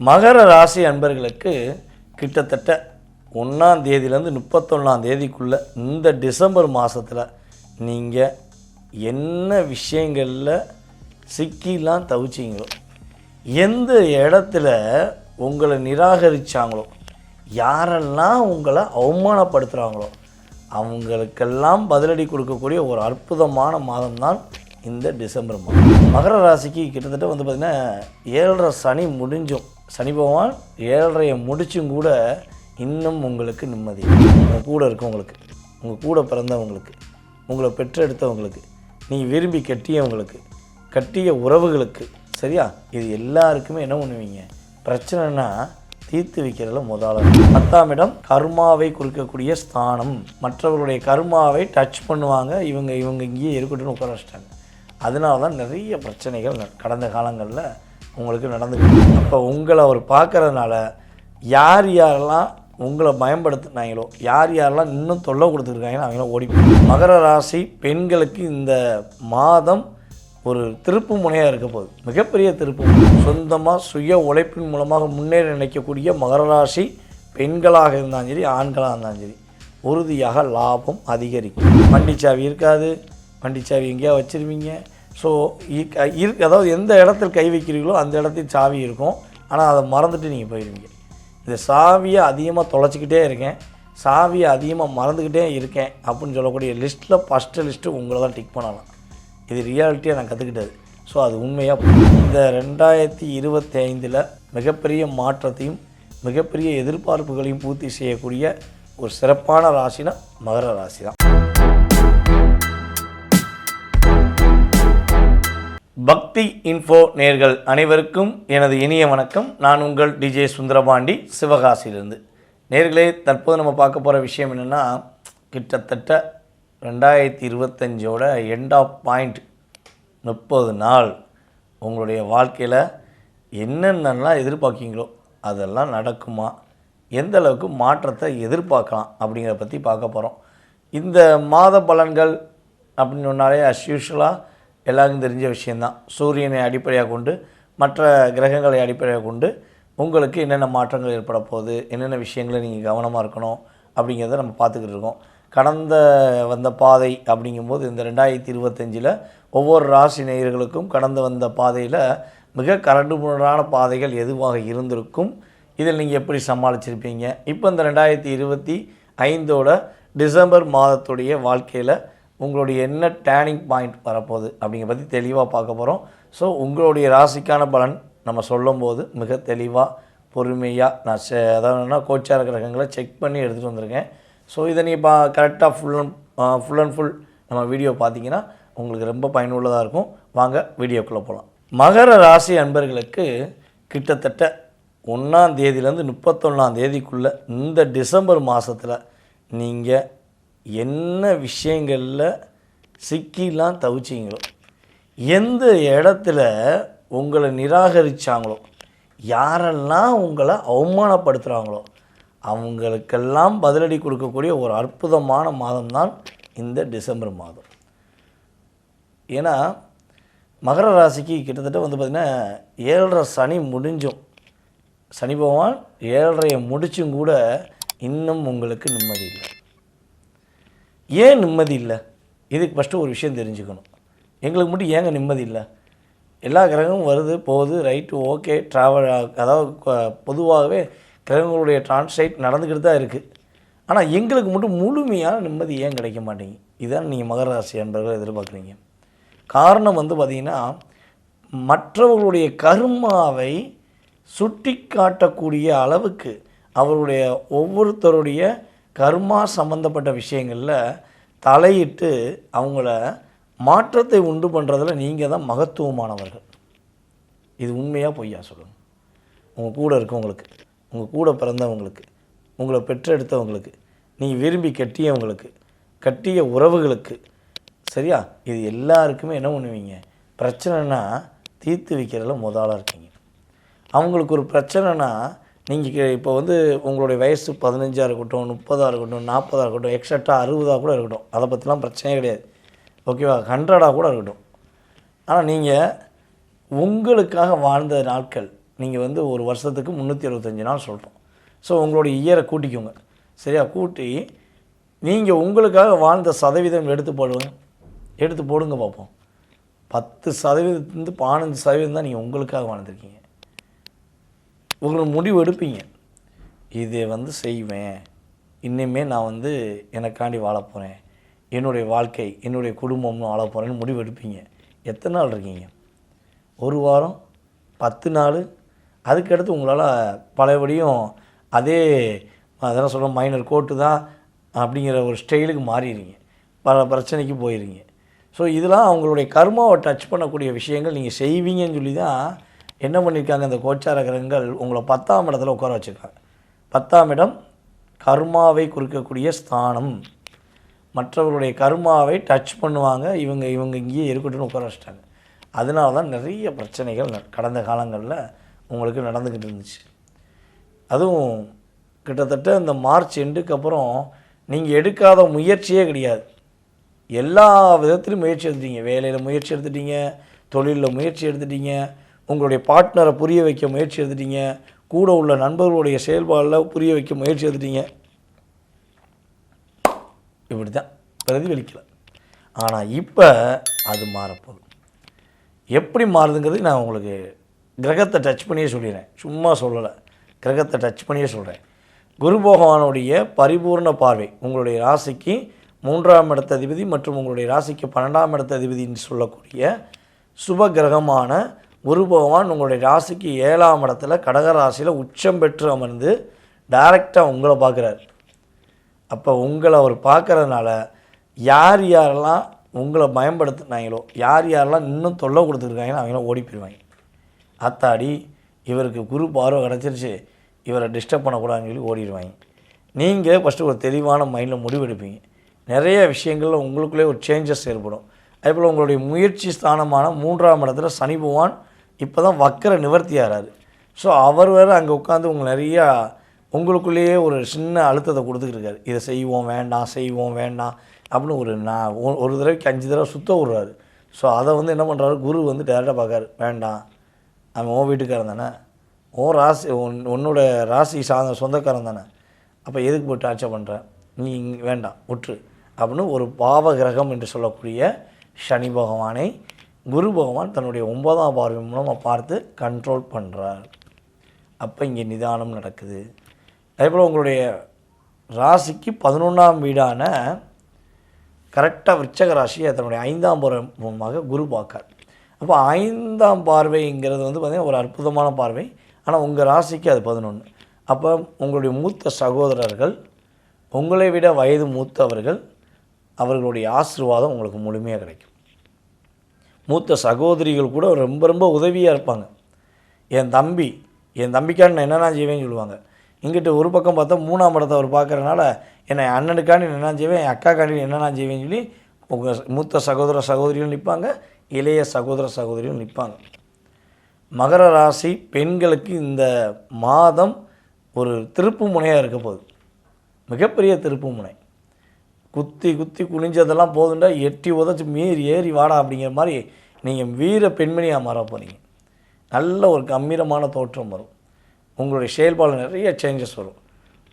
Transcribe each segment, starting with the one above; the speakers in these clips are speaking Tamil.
மகர ராசி அன்பர்களுக்கு கிட்டத்தட்ட ஒன்றாம் தேதியிலேருந்து முப்பத்தொன்னாம் தேதிக்குள்ளே இந்த டிசம்பர் மாதத்தில் நீங்கள் என்ன விஷயங்களில் சிக்கிலாம் தவிச்சிங்களோ எந்த இடத்துல உங்களை நிராகரித்தாங்களோ யாரெல்லாம் உங்களை அவமானப்படுத்துகிறாங்களோ அவங்களுக்கெல்லாம் பதிலடி கொடுக்கக்கூடிய ஒரு அற்புதமான மாதம்தான் இந்த டிசம்பர் மாதம். மகர ராசிக்கு கிட்டத்தட்ட வந்து பார்த்திங்கன்னா ஏழரை சனி முடிஞ்சும். சனி பகவான் ஏழரையை முடிச்சும் கூட இன்னும் உங்களுக்கு நிம்மதி. உங்கள் கூட இருக்கவங்களுக்கு உங்கள் கூட பிறந்தவங்களுக்கு உங்களை பெற்றெடுத்தவங்களுக்கு நீங்கள் விரும்பி கட்டியவங்களுக்கு கட்டிய உறவுகளுக்கு சரியா? இது எல்லாருக்குமே என்ன பண்ணுவீங்க? பிரச்சனைனா தீர்த்து வைக்கிறதுல முதலாளர் பத்தாம் இடம் கர்மாவை குறிக்கக்கூடிய ஸ்தானம். மற்றவர்களுடைய கர்மாவை டச் பண்ணுவாங்க. இவங்க இவங்க இங்கேயே இருக்கட்டும்னு உட்கார வச்சிட்டாங்க. அதனால தான் நிறைய பிரச்சனைகள் கடந்த காலங்களில் உங்களுக்கு நடந்துக்கிட்டு அப்போ உங்களை அவர் பார்க்கறதுனால யார் யாரெல்லாம் உங்களை பயன்படுத்தினாங்களோ யார் யாரெல்லாம் இன்னும் தொல்லை கொடுத்துருக்காங்களோ அவங்களாம் ஓடி மகர ராசி பெண்களுக்கு இந்த மாதம் ஒரு திருப்பு முனையாக இருக்க போகுது. மிகப்பெரிய திருப்பு சொந்தமாக சுய உழைப்பின் மூலமாக முன்னேறி நினைக்கக்கூடிய மகர ராசி பெண்களாக இருந்தாலும் சரி ஆண்களாக இருந்தாலும் சரி உறுதியாக லாபம் அதிகரிக்கும். வண்டிச்சாவி இருக்காது. வண்டிச்சாவி எங்கேயா வச்சுருவீங்க. ஸோ இருக்கு அதாவது எந்த இடத்துல கை வைக்கிறீங்களோ அந்த இடத்துல சாவி இருக்கும். ஆனால் அதை மறந்துட்டு நீங்கள் போயிடுவீங்க இந்த சாவியை அதிகமாக தொலைச்சிக்கிட்டே இருக்கேன். சாவியை அதிகமாக மறந்துக்கிட்டே இருக்கேன் அப்படின்னு சொல்லக்கூடிய லிஸ்ட்டில் ஃபஸ்ட்டு லிஸ்ட்டு உங்களை தான் டிக் பண்ணலாம். இது ரியாலிட்டியாக நான் கற்றுக்கிட்டது ஸோ அது உண்மையாக இந்த ரெண்டாயிரத்தி இருபத்தி ஐந்தில் மிகப்பெரிய மாற்றத்தையும் மிகப்பெரிய எதிர்பார்ப்புகளையும் பூர்த்தி செய்யக்கூடிய ஒரு சிறப்பான ராசினா மகர ராசி தான் பக்தி இன்ஃபோ நேர்கள் அனைவருக்கும் எனது இனிய வணக்கம். நான் உங்கள் டிஜே சுந்தரபாண்டி சிவகாசியிலிருந்து. நேர்களே தற்போது நம்ம பார்க்க போகிற விஷயம் என்னென்னா கிட்டத்தட்ட ரெண்டாயிரத்தி இருபத்தஞ்சோட எண்ட் ஆஃப் பாயிண்ட் முப்பது நாள் உங்களுடைய வாழ்க்கையில் என்னென்னலாம் எதிர்பார்க்கீங்களோ அதெல்லாம் நடக்குமா எந்த அளவுக்கு மாற்றத்தை எதிர்பார்க்கலாம் அப்படிங்கிறத பற்றி பார்க்க போகிறோம் இந்த மாத பலன்கள் அப்படின்னு சொன்னாலே அஸ் யூஷுவலாக எல்லாருக்கும் தெரிஞ்ச விஷயந்தான் சூரியனை அடிப்படையாக கொண்டு மற்ற கிரகங்களை அடிப்படையாக கொண்டு உங்களுக்கு என்னென்ன மாற்றங்கள் ஏற்பட போகுது என்னென்ன விஷயங்களை நீங்கள் கவனமாக இருக்கணும் அப்படிங்கிறத நம்ம பார்த்துக்கிட்டு இருக்கோம். கடந்த வந்த பாதை அப்படிங்கும்போது இந்த ரெண்டாயிரத்தி இருபத்தஞ்சில் ஒவ்வொரு ராசி நேயர்களுக்கும் கடந்து வந்த பாதையில் மிக கரடுமுரடான பாதைகள் எதுவாக இருந்திருக்கும் இதில் நீங்கள் எப்படி சமாளிச்சிருப்பீங்க? இப்போ இந்த ரெண்டாயிரத்தி இருபத்தி ஐந்தோட டிசம்பர் மாதத்துடைய வாழ்க்கையில் உங்களுடைய என்ன டேர்னிங் பாயிண்ட் வரப்போகுது அப்படிங்கிற பற்றி தெளிவாக பார்க்க போகிறோம் ஸோ உங்களுடைய ராசிக்கான பலன் நம்ம சொல்லும்போது மிக தெளிவாக பொறுமையாக நான் செ அதாவது கோச்சார கிரகங்களை செக் பண்ணி எடுத்துகிட்டு வந்திருக்கேன். ஸோ இதை நீ பா கரெக்டாக full and full and full நம்ம வீடியோ பார்த்தீங்கன்னா உங்களுக்கு ரொம்ப பயனுள்ளதாக இருக்கும். வாங்க வீடியோக்குள்ளே போகலாம் மகர ராசி அன்பர்களுக்கு கிட்டத்தட்ட ஒன்றாம் தேதியிலேருந்து முப்பத்தொன்னாம் தேதிக்குள்ளே இந்த டிசம்பர் மாதத்தில் நீங்கள் என்ன விஷயங்களில் சிக்கிலாம் தவிச்சிங்களோ எந்த இடத்துல உங்களை நிராகரித்தாங்களோ யாரெல்லாம் உங்களை அவமானப்படுத்துகிறாங்களோ அவங்களுக்கெல்லாம் பதிலடி கொடுக்கக்கூடிய ஒரு அற்புதமான மாதம்தான் இந்த டிசம்பர் மாதம். ஏன்னா மகர ராசிக்கு கிட்டத்தட்ட வந்து பார்த்திங்கன்னா ஏழரை சனி முடிஞ்சும். சனி பகவான் ஏழரையை முடிச்சும் கூட இன்னும் உங்களுக்கு நிம்மதி இல்லை. ஏன் நிம்மதி இல்லை? இதுக்கு ஃபஸ்ட்டு ஒரு விஷயம் தெரிஞ்சுக்கணும். எங்களுக்கு மட்டும் ஏங்க நிம்மதி இல்லை? எல்லா கிரகமும் வருது போகுது ரைட்டு ஓகே ட்ராவல் அதாவது பொதுவாகவே கிரகங்களுடைய டிரான்ஸ்லைட் நடந்துக்கிட்டு தான் இருக்குது ஆனால் எங்களுக்கு மட்டும் முழுமையான நிம்மதி ஏன் கிடைக்க மாட்டேங்குது? இதுதான் நீங்கள் மகர என்பவர்கள் எதிர்பார்க்குறீங்க. காரணம் வந்து பார்த்திங்கன்னா மற்றவர்களுடைய கர்மாவை சுட்டி காட்டக்கூடிய அளவுக்கு அவருடைய ஒவ்வொருத்தருடைய கர்மா சம்பந்தப்பட்ட விஷயங்களில் தலையிட்டு அவங்கள மாற்றத்தை உண்டு பண்ணுறதுல நீங்கள் தான் மகத்துவமானவர்கள். இது உண்மையாக பொய்யா சொல்லுங்கள் உங்கள் கூட இருக்கவங்களுக்கு உங்கள் கூட பிறந்தவங்களுக்கு உங்களை பெற்றெடுத்தவங்களுக்கு நீங்கள் விரும்பி கட்டியவங்களுக்கு கட்டிய உறவுகளுக்கு சரியா? இது எல்லாருக்குமே என்ன பண்ணுவீங்க? பிரச்சனைனா தீர்த்து வைக்கிறதுல முதலாக இருக்கீங்க. அவங்களுக்கு ஒரு பிரச்சனைனா நீங்கள் இப்போ வந்து உங்களுடைய வயசு பதினஞ்சாக இருக்கட்டும் முப்பதாக இருக்கட்டும் நாற்பதாக இருக்கட்டும் எக்ஸட்ரா அறுபதாக கூட இருக்கட்டும். அதை பற்றிலாம் பிரச்சனையே கிடையாது. ஓகேவா ஹண்ட்ரடாக கூட இருக்கட்டும். ஆனால் நீங்கள் உங்களுக்காக வாழ்ந்த நாட்கள் நீங்கள் வந்து ஒரு வருஷத்துக்கு முந்நூற்றி அறுபத்தஞ்சு நாள் சொல்கிறோம் ஸோ உங்களுடைய இயரை கூட்டிக்கோங்க. சரியா? கூட்டி நீங்கள் உங்களுக்காக வாழ்ந்த சதவீதம் எடுத்து போடுங்க. எடுத்து போடுங்க பார்ப்போம் பத்து சதவீதத்துலேருந்து பதினஞ்சு சதவீதம் தான் நீங்கள் உங்களுக்காக வாழ்ந்துருக்கீங்க. உங்களுக்கு முடிவு எடுப்பீங்க. இதை வந்து செய்வேன். இன்னுமே நான் வந்து எனக்காண்டி வாழ போகிறேன் என்னுடைய வாழ்க்கை என்னுடைய குடும்பம்னு வாழ போகிறேன்னு முடிவு எடுப்பீங்க. எத்தனை நாள் இருக்கீங்க? ஒரு வாரம் பத்து நாள் அதுக்கடுத்து உங்களால் பழையபடியும் அதே அதெல்லாம் சொல்கிற மைனர் கோட்டு தான் அப்படிங்கிற ஒரு ஸ்டைலுக்கு மாறிடுறீங்க. பல பிரச்சனைக்கு போயிருங்க. ஸோ இதெல்லாம் அவங்களுடைய கர்மாவை டச் பண்ணக்கூடிய விஷயங்கள் நீங்கள் செய்வீங்கன்னு சொல்லி தான் என்ன பண்ணியிருக்காங்க இந்த கோச்சார கிரகங்கள் உங்களை பத்தாம் இடத்துல உட்கார வச்சுருக்காங்க. பத்தாம் இடம் கர்மாவை குறிக்கக்கூடிய ஸ்தானம். மற்றவர்களுடைய கர்மாவை டச் பண்ணுவாங்க. இவங்க இவங்க இங்கேயே இருக்கட்டும்னு உட்கார வச்சிட்டாங்க. அதனால தான் நிறைய பிரச்சனைகள் ந- கடந்த காலங்களில் உங்களுக்கு நடந்துக்கிட்டு இருந்துச்சு. அதுவும் கிட்டத்தட்ட இந்த மார்ச் எண்டுக்கு அப்புறம் நீங்கள் எடுக்காத முயற்சியே கிடையாது. எல்லா விதத்துலையும் முயற்சி எடுத்துட்டீங்க. வேலையில் முயற்சி எடுத்துட்டீங்க தொழிலில் முயற்சி எடுத்துட்டீங்க உங்களுடைய பார்ட்னரை புரிய வைக்க முயற்சி எடுத்துட்டீங்க. கூட உள்ள நண்பர்களுடைய செயல்பாடில் புரிய வைக்க முயற்சி எடுத்துட்டீங்க. இப்படி தான் பிரதிபலிக்கல. ஆனால் இப்போ அது மாறப்போகுது. எப்படி மாறுதுங்கிறது நான் உங்களுக்கு கிரகத்தை டச் பண்ணியே சொல்லிடுறேன். சும்மா சொல்லலை. கிரகத்தை டச் பண்ணியே சொல்கிறேன் குரு பகவானுடைய பரிபூர்ண பார்வை உங்களுடைய ராசிக்கு மூன்றாம் இடத்த அதிபதி மற்றும் உங்களுடைய ராசிக்கு பன்னெண்டாம் இடத்த அதிபதின்னு சொல்லக்கூடிய சுப கிரகமான குரு பகவான் உங்களுடைய ராசிக்கு ஏழாம் இடத்துல கடக ராசியில் உச்சம் பெற்று அமர்ந்து டைரெக்டாக உங்களை பார்க்குறாரு. அப்போ உங்களை அவர் பார்க்கறதுனால யார் யாரெல்லாம் உங்களை பயன்படுத்தினாங்களோ யார் யாரெல்லாம் இன்னும் தொல்லை கொடுத்துருக்காங்களோ அவங்களாம் ஓடி போயிடுவாங்க அத்தாடி இவருக்கு குரு பார்வை கிடச்சிருச்சு இவரை டிஸ்டர்ப் பண்ணக்கூடாதுன்னு சொல்லி ஓடிடுவாங்க. நீங்கள் ஃபஸ்ட்டு ஒரு தெளிவான மைண்டில் முடிவெடுப்பீங்க நிறைய விஷயங்களில் உங்களுக்குள்ளே ஒரு சேஞ்சஸ் ஏற்படும். அதேபோல் உங்களுடைய முயற்சி ஸ்தானமான மூன்றாம் இடத்துல சனி பகவான் இப்போ தான் வக்கர நிவர்த்தி ஆகிறாரு ஸோ அவர் வேறு அங்கே உட்காந்து உங்களை நிறையா உங்களுக்குள்ளேயே ஒரு சின்ன அழுத்தத்தை கொடுத்துக்கிட்டு இருக்காரு. இதை செய்வோம் வேண்டாம் செய்வோம் வேண்டாம் அப்படின்னு ஒரு நான் ஒரு தடவைக்கு அஞ்சு தடவை சுத்த விட்றாரு. ஸோ அதை வந்து என்ன பண்ணுறாரு குரு வந்து டேரெக்டாக பார்க்காரு. வேண்டாம். அவன் உன் வீட்டுக்காரன் தானே. உன் ராசி உன் உன்னோட ராசி சார்ந்த சொந்தக்காரன் தானே. அப்போ எதுக்கு போய் டார்ச்சர் பண்ணுறேன் நீ இங்கே வேண்டாம் விட்டுரு அப்படின்னு ஒரு பாவ கிரகம் என்று சொல்லக்கூடிய சனி பகவானை குரு பகவான் தன்னுடைய ஒன்பதாம் பார்வை மூலமாக பார்த்து கண்ட்ரோல் பண்ணுறார் அப்போ இங்கே நிதானம் நடக்குது. அதேபோல் உங்களுடைய ராசிக்கு பதினொன்றாம் வீடான கரெக்டாக விருச்சக ராசியை தன்னுடைய ஐந்தாம் பார்வை மூலமாக குரு பார்க்கார். அப்போ ஐந்தாம் பார்வைங்கிறது வந்து பார்த்திங்கன்னா ஒரு அற்புதமான பார்வை. ஆனால் உங்கள் ராசிக்கு அது பதினொன்று அப்போ உங்களுடைய மூத்த சகோதரர்கள் உங்களை விட வயது மூத்தவர்கள் அவர்களுடைய ஆசீர்வாதம் உங்களுக்கு முழுமையாக கிடைக்கும். மூத்த சகோதரிகள் கூட ரொம்ப ரொம்ப உதவியாக இருப்பாங்க. என் தம்பி என் தம்பிக்கான்னு நான் என்னென்ன செய்வேன்னு சொல்லுவாங்க. இங்கிட்டு ஒரு பக்கம் பார்த்தா மூணாம் இடத்தை அவர் பார்க்குறனால என்னை அண்ணனுக்காண்டி என்ன செய்வேன் என் அக்காக்காண்டி என்னென்ன செய்வேன்னு சொல்லி உங்கள் மூத்த சகோதர சகோதரியும் நிற்பாங்க இளைய சகோதர சகோதரியும் நிற்பாங்க மகர ராசி பெண்களுக்கு இந்த மாதம் ஒரு திருப்பு முனையாக இருக்க போகுது. மிகப்பெரிய திருப்பு முனை. குத்தி குத்தி குனிஞ்சதெல்லாம் போதுண்டா எட்டி உதச்சி மீறி ஏறி வாடா அப்படிங்கிற மாதிரி நீங்கள் வீர பெண்மணியாக மாற போகிறீங்க நல்ல ஒரு கம்பீரமான தோற்றம் வரும். உங்களுடைய செயல்பாடு நிறைய சேஞ்சஸ் வரும்.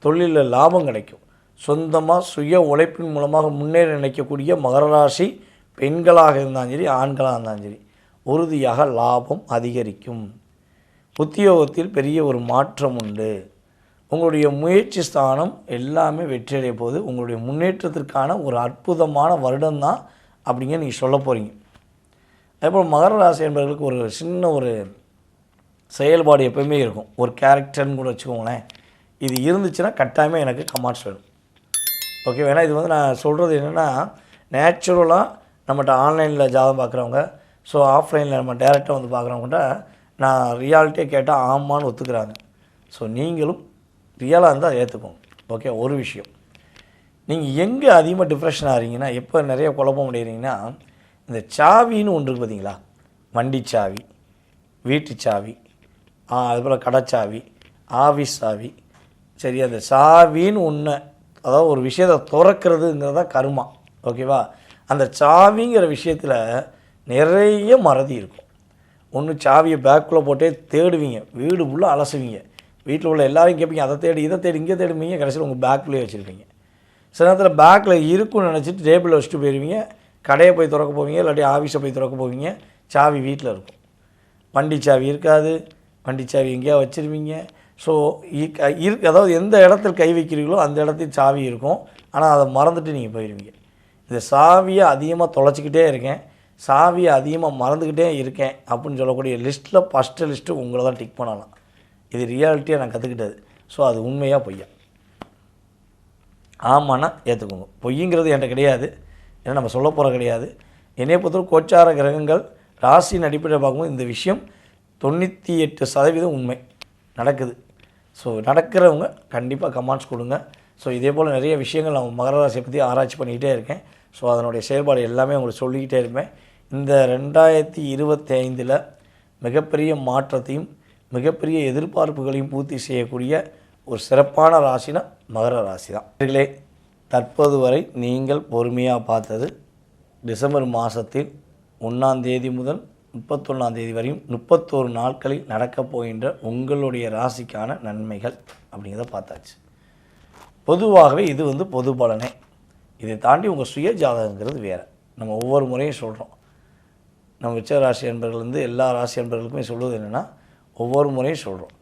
தொழிலில் லாபம் கிடைக்கும். சொந்தமாக சுய உழைப்பின் மூலமாக முன்னேற நினைக்கக்கூடிய மகராசி பெண்களாக இருந்தாலும் சரி ஆண்களாக இருந்தாலும் சரி உறுதியாக லாபம் அதிகரிக்கும். உத்தியோகத்தில் பெரிய ஒரு மாற்றம் உண்டு. உங்களுடைய முயற்சி ஸ்தானம் எல்லாமே வெற்றியடைய போது உங்களுடைய முன்னேற்றத்திற்கான ஒரு அற்புதமான வருடம்தான் அப்படிங்க நீங்கள் சொல்ல போகிறீங்க அதேபோல் மகர ராசி என்பவர்களுக்கு ஒரு சின்ன ஒரு செயல்பாடு எப்போயுமே இருக்கும். ஒரு கேரக்டர்னு கூட வச்சுக்கோங்களேன். இது இருந்துச்சுன்னா கட்டாயமாக எனக்கு கமாண்ட்ஸ் வேணும். ஓகே வேணா இது வந்து நான் சொல்கிறது என்னென்னா நேச்சுரலாக நம்மகிட்ட ஆன்லைனில் ஜாதகம் பார்க்குறவங்க ஸோ ஆஃப்லைனில் நம்ம டேரெக்டாக வந்து பார்க்குறவங்கள்ட்ட நான் ரியாலிட்டியாக கேட்டால் ஆமான்னு ஒத்துக்கிறாங்க. ஸோ நீங்களும் ரியலாக இருந்தால் ஏற்றுக்கோங்க ஓகே ஒரு விஷயம். நீங்கள் எங்கே அதிகமாக டிப்ரெஷன் ஆகிறீங்கன்னா எப்போ நிறைய குழப்பம் அடைகிறீங்கன்னா இந்த சாவின்னு ஒன்று இருக்குது பார்த்தீங்களா வண்டி சாவி வீட்டு சாவி அதுபோல் கடைச்சாவி ஆஃபீஸ் சாவி. சரி அந்த சாவின்னு ஒன்று அதாவது ஒரு விஷயத்தை துறக்கிறதுங்கிறது தான் கர்மா. ஓகேவா அந்த சாவிங்கிற விஷயத்தில் நிறைய மறதி இருக்கும். ஒன்று சாவியை பேக்குள்ளே போட்டே தேடுவீங்க. வீடு ஃபுல்லாக அலசுவீங்க. வீட்டில் உள்ள எல்லாரையும் கேட்பீங்க அதை தேடி இதை தேடி இங்கே தேடுவீங்க. கடைசியில் உங்கள் பேக்குள்ளேயே வச்சுருப்பீங்க சில நேரத்தில் பேக்கில் இருக்குன்னு நினச்சிட்டு டேபிளில் வச்சுட்டு போயிடுவீங்க கடையை போய் திறக்க போவீங்க இல்லாட்டி ஆஃபீஸை போய் திறக்க போவீங்க. சாவி வீட்டில் இருக்கும். வண்டி சாவி இருக்காது. வண்டி சாவி எங்கேயா வச்சுருவீங்க. ஸோ இருக்கு அதாவது எந்த இடத்துல கை வைக்கிறீங்களோ அந்த இடத்துல சாவி இருக்கும். ஆனால் அதை மறந்துட்டு நீங்கள் போயிடுவீங்க இந்த சாவியை அதிகமாக தொலைச்சிக்கிட்டே இருக்கேன். சாவியை அதிகமாக மறந்துக்கிட்டே இருக்கேன் அப்படின்னு சொல்லக்கூடிய லிஸ்ட்டில் ஃபஸ்ட்டு லிஸ்ட்டு உங்களை தான் டிக் பண்ணலாம். இது ரியாலிட்டியாக நான் கற்றுக்கிட்டது ஸோ அது உண்மையாக பொய்யா? ஆமாண்ணா ஏற்றுக்கோங்க பொய்யுங்கிறது என்கிட்ட கிடையாது. ஏன்னா நம்ம சொல்ல போகிற கிடையாது. என்னை பொறுத்தவரை கோச்சார கிரகங்கள் ராசியின் அடிப்படையில் பார்க்கும்போது இந்த விஷயம் தொண்ணூற்றி எட்டு சதவீதம் உண்மை. நடக்குது. ஸோ நடக்கிறவங்க கண்டிப்பாக கமெண்ட்ஸ் கொடுங்க. ஸோ இதே போல் நிறைய விஷயங்கள் நான் மகர ராசியை பற்றி ஆராய்ச்சி பண்ணிக்கிட்டே இருக்கேன். ஸோ அதனுடைய செயல்பாடு எல்லாமே உங்களுக்கு சொல்லிக்கிட்டே இருப்பேன். இந்த ரெண்டாயிரத்தி இருபத்தி ஐந்தில் மிகப்பெரிய மாற்றத்தையும் மிகப்பெரிய எதிர்பார்ப்புகளையும் பூர்த்தி செய்யக்கூடிய ஒரு சிறப்பான ராசினா மகர ராசி தான் இவர்களே தற்போது வரை நீங்கள் பொறுமையாக பார்த்தது டிசம்பர் மாதத்தில் ஒன்றாம் தேதி முதல் முப்பத்தொன்னாம் தேதி வரையும் முப்பத்தோரு நாட்களில் நடக்கப் போகின்ற உங்களுடைய ராசிக்கான நன்மைகள் அப்படிங்கிறத பார்த்தாச்சு. பொதுவாகவே இது வந்து பொது பலனே. இதை தாண்டி உங்கள் சுய ஜாதகங்கிறது வேறு. நம்ம ஒவ்வொரு முறையும் சொல்கிறோம் நம்ம உச்ச ராசி என்பர்கள்லேருந்து எல்லா ராசி என்பர்களுக்குமே சொல்வது என்னென்னா ஒவ்வொரு முறையும் சொல்கிறோம்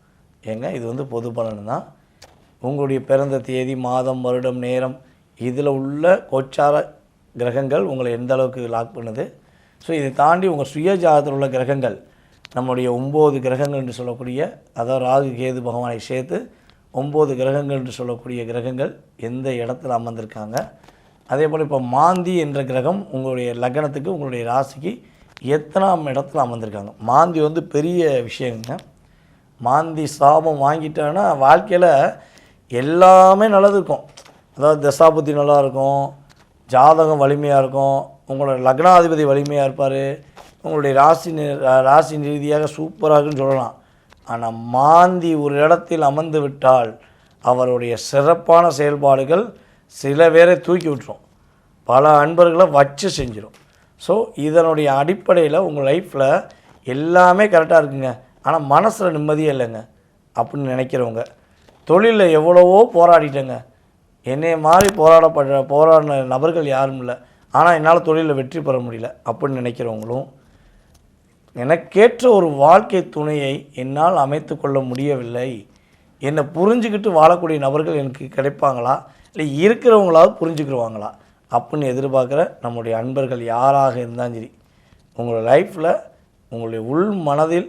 ஏங்க இது வந்து பொது பலன் தான் உங்களுடைய பிறந்த தேதி மாதம் வருடம் நேரம் இதில் உள்ள கோச்சார கிரகங்கள் உங்களை எந்த அளவுக்கு லாக் பண்ணுது? ஸோ இதை தாண்டி உங்கள் சுயஜாதத்தில் உள்ள கிரகங்கள் நம்முடைய ஒம்பது கிரகங்கள் என்று சொல்லக்கூடிய அதாவது ராகு கேது பகவானை சேர்த்து ஒம்பது கிரகங்கள் என்று சொல்லக்கூடிய கிரகங்கள் எந்த இடத்துல அமர்ந்திருக்காங்க? அதே போல் இப்போ மாந்தி என்ற கிரகம் உங்களுடைய லக்னத்துக்கு உங்களுடைய ராசிக்கு எத்தனாம் இடத்துல அமர்ந்திருக்காங்க? மாந்தி வந்து பெரிய விஷயங்க. மாந்தி சாபம் வாங்கிட்டான்னா வாழ்க்கையில் எல்லாமே நல்லது இருக்கும் அதாவது தசாபுத்தி நல்லா இருக்கும் ஜாதகம் வலிமையாக இருக்கும் உங்களோட லக்னாதிபதி வலிமையாக இருப்பார் உங்களுடைய ராசி ராசி ரீதியாக சூப்பராக இருக்குன்னு சொல்லலாம். ஆனால் மாந்தி ஒரு இடத்தில் அமர்ந்து விட்டால் அவருடைய சிறப்பான செயல்பாடுகள் சில பேரை தூக்கி விட்டுரும். பல அன்பர்களை வச்சு செஞ்சிடும் ஸோ இதனுடைய அடிப்படையில் உங்கள் லைஃப்பில் எல்லாமே கரெக்டாக இருக்குங்க. ஆனால் மனசில் நிம்மதியே இல்லைங்க அப்படின்னு நினைக்கிறவங்க. தொழிலில் எவ்வளவோ போராடிட்டேங்க. என்னைய மாதிரி போராடப்படுற போராடின நபர்கள் யாரும் இல்லை. ஆனால் என்னால் தொழிலில் வெற்றி பெற முடியல அப்படின்னு நினைக்கிறவங்களும் எனக்கேற்ற ஒரு வாழ்க்கை துணையை என்னால் அமைத்து கொள்ள முடியவில்லை. என்னை புரிஞ்சுக்கிட்டு வாழக்கூடிய நபர்கள் எனக்கு கிடைப்பாங்களா? இல்லை இருக்கிறவங்களாவது புரிஞ்சுக்கிடுவாங்களா? அப்புடின்னு எதிர்பார்க்குற நம்முடைய அன்பர்கள் யாராக இருந்தாலும் சரி உங்களோட லைஃப்பில் உங்களுடைய உள் மனதில்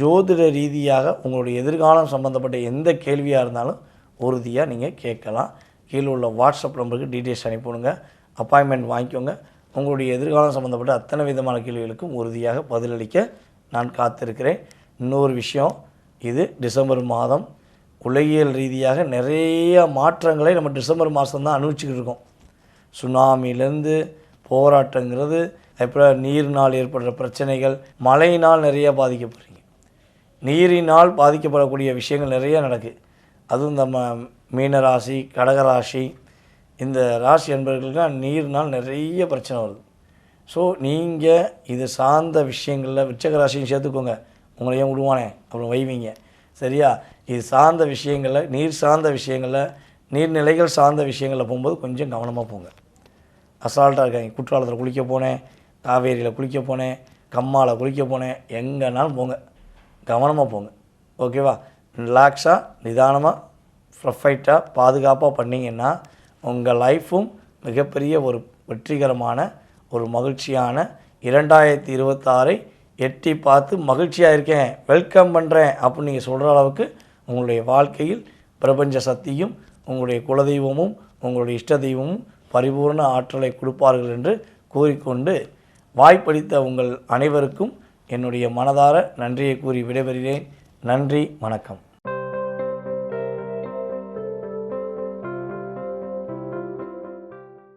ஜோதிட ரீதியாக உங்களுடைய எதிர்காலம் சம்மந்தப்பட்ட எந்த கேள்வியாக இருந்தாலும் உறுதியாக நீங்கள் கேட்கலாம். கீழே உள்ள வாட்ஸ்அப் நம்பருக்கு டீட்டெயில்ஸ் அனுப்பிவிடுங்க. அப்பாயின்மெண்ட் வாங்கிக்கோங்க. உங்களுடைய எதிர்காலம் சம்மந்தப்பட்ட அத்தனை விதமான கேள்விகளுக்கும் உறுதியாக பதிலளிக்க நான் காத்திருக்கிறேன். இன்னொரு விஷயம் இது டிசம்பர் மாதம். உலகியல் ரீதியாக நிறைய மாற்றங்களை நம்ம டிசம்பர் மாதம் தான் அனுபவிச்சுக்கிட்டு இருக்கோம். சுனாமிலேருந்து போராட்டங்கிறது அப்புறம் நீரினால் ஏற்படுற பிரச்சனைகள் மழையினால் நிறைய பாதிக்கப்படுறீங்க. நீரினால் பாதிக்கப்படக்கூடிய விஷயங்கள் நிறைய நடக்குது அதுவும் நம்ம மீன ராசி கடக ராசி இந்த ராசி என்பவர்களுக்கெல்லாம் நீர்னால் நிறைய பிரச்சனை வருது. ஸோ நீங்கள் இது சார்ந்த விஷயங்களில் விச்சக ராசியும் சேர்த்துக்கோங்க. உங்களை ஏன் விடுவானே அப்புறம் வைவீங்க. சரியா? இது சார்ந்த விஷயங்களில் நீர் சார்ந்த விஷயங்களில் நீர்நிலைகள் சார்ந்த விஷயங்களில் போகும்போது கொஞ்சம் கவனமாக போங்க. அசால்ட்டாக இருக்காங்க குற்றாலத்தில் குளிக்க போனேன் காவேரியில் குளிக்க போனேன் கம்மாவில் குளிக்க போனேன். எங்கேனாலும் போங்க. கவனமாக போங்க. ஓகேவா ரிலாக்ஸாக நிதானமாக ப்ரொஃபைட்டாக பாதுகாப்பாக பண்ணிங்கன்னா உங்கள் லைஃப்பும் மிகப்பெரிய ஒரு வெற்றிகரமான ஒரு மகிழ்ச்சியான இரண்டாயிரத்தி இருபத்தாறை எட்டி பார்த்து மகிழ்ச்சியாக இருக்கேன். வெல்கம் பண்ணுறேன் அப்படின்னு நீங்கள் சொல்கிற அளவுக்கு உங்களுடைய வாழ்க்கையில் பிரபஞ்ச சக்தியும் உங்களுடைய குலதெய்வமும் உங்களுடைய இஷ்ட தெய்வமும் பரிபூர்ண ஆற்றலை கொடுப்பார்கள் என்று கூறிக்கொண்டு வாய்ப்பளித்த உங்கள் அனைவருக்கும் என்னுடைய மனதார நன்றியை கூறி விடைபெறுகிறேன். நன்றி வணக்கம்.